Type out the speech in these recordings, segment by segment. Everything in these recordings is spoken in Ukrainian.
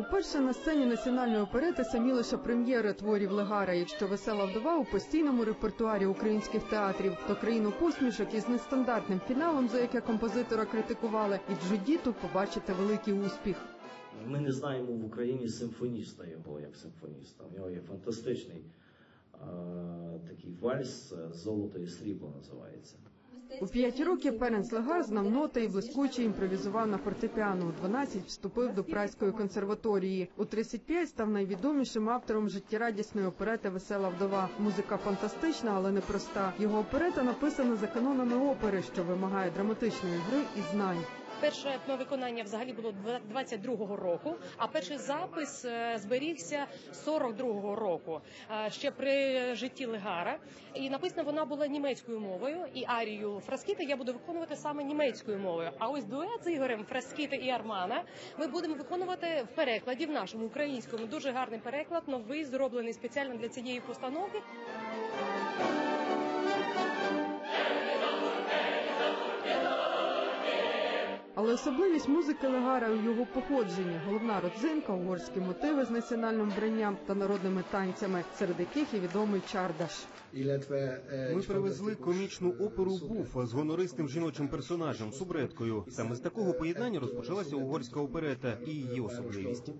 Уперше на сцені національної оперети самі лише прем'єри творів Легара. Якщо весела вдова у постійному репертуарі українських театрів, то країну посмішок із нестандартним фіналом, за яке композитора критикували, і Джудіту побачите великий успіх. Ми не знаємо в Україні симфоніста його як симфоніста. У нього є фантастичний е, такий вальс золото і срібло називається. У п'ять років Перенс Легар знав ноти і блискуче імпровізував на фортепіано. У 12 вступив до Прайської консерваторії. У 35 став найвідомішим автором життєрадісної оперети Весела вдова. Музика фантастична, але непроста. Його оперета написана за канонами опери, що вимагає драматичної гри і знань. Перше виконання взагалі було 22-го року, а перший запис е, зберігся 42-го року, е, ще при житті Легара. І написана вона була німецькою мовою, і арію Фраскіти я буду виконувати саме німецькою мовою. А ось дует з Ігорем Фраскіти і Армана ми будемо виконувати в перекладі в нашому українському. Дуже гарний переклад, новий зроблений спеціально для цієї постановки. Але особливість музики Легара у його походженні головна родзинка, угорські мотиви з національним вбранням та народними танцями, серед яких і відомий чардаш. Ми привезли комічну оперу Буфа з гонористим жіночим персонажем субредкою. Саме з такого поєднання розпочалася угорська оперета і її особливість.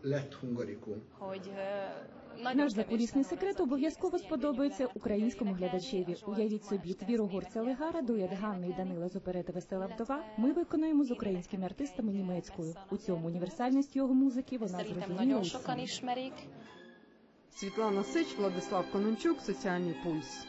Наш закулісний секрет обов'язково сподобається українському глядачеві. Уявіть собі твір угорця Легара, дует Ганни і Данила з оперети Весела вдова. Ми виконуємо з українськими артистами німецькою. У цьому універсальність його музики вона зрозуміла усім. Світлана Сич, Владислав Конончук, Соціальний пульс.